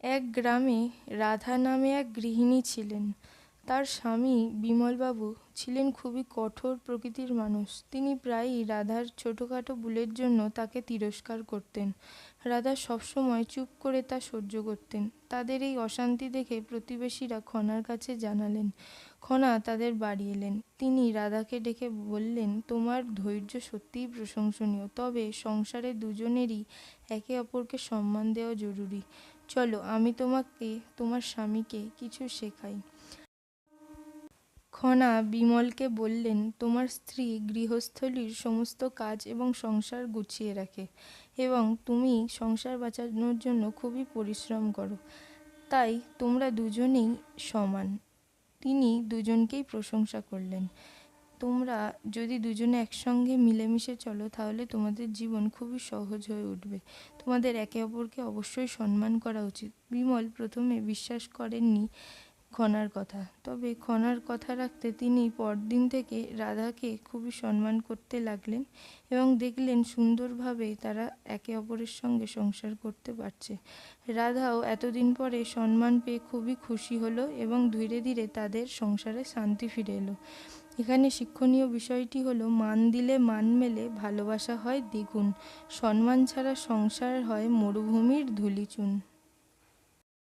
এক গ্রামে রাধা নামে এক গৃহিণী ছিলেন। তার স্বামী বিমলবাবু ছিলেন খুবই কঠোর প্রকৃতির মানুষ। তিনি প্রায়ই রাধার ছোটোখাটো ভুলের জন্য তাকে তিরস্কার করতেন। রাধা সবসময় চুপ করে তা সহ্য করতেন। তাদের এই অশান্তি দেখে প্রতিবেশীরা খনার কাছে জানালেন, খনা তাদের বাড়ি এলেন। তিনি রাধাকে ডেকে বললেন, তোমার ধৈর্য সত্যিই প্রশংসনীয়, তবে সংসারে দুজনেরই একে অপরকে সম্মান দেওয়া জরুরি। চলো, আমি তোমাকে, তোমার স্বামীকে কিছু শেখাই। খনা বিমলকে বললেন, তোমার স্ত্রী গৃহস্থলীর সমস্ত কাজ এবং সংসার গুছিয়ে রাখে এবং তুমি সংসার বাঁচানোর জন্য খুবই পরিশ্রম করো। তাই তোমরা দুজনেই সমান। তিনি দুজনকেই প্রশংসা করলেন। তোমরা যদি দুজনে একসঙ্গে মিলেমিশে চলো, তাহলে তোমাদের জীবন খুবই সহজ হয়ে উঠবে। তোমাদের একে অপরকে অবশ্যই সম্মান করা উচিত। বিমল প্রথমে বিশ্বাস করেননি খনার কথা। তবে খনার কথা রাখতে তিনি পরদিন থেকে রাধাকে খুবই সম্মান করতে লাগলেন এবং দেখলেন সুন্দরভাবে তারা একে অপরের সঙ্গে সংসার করতে পারছে। রাধাও এতদিন পরে সম্মান পেয়ে খুবই খুশি হলো এবং ধীরে ধীরে তাদের সংসারে শান্তি ফিরে এলো। এখানে শিক্ষণীয় বিষয়টি হলো, মান দিলে মান মেলে, ভালোবাসা হয় দ্বিগুণ। সম্মান ছাড়া সংসার হয় মরুভূমির ধূলিচূন।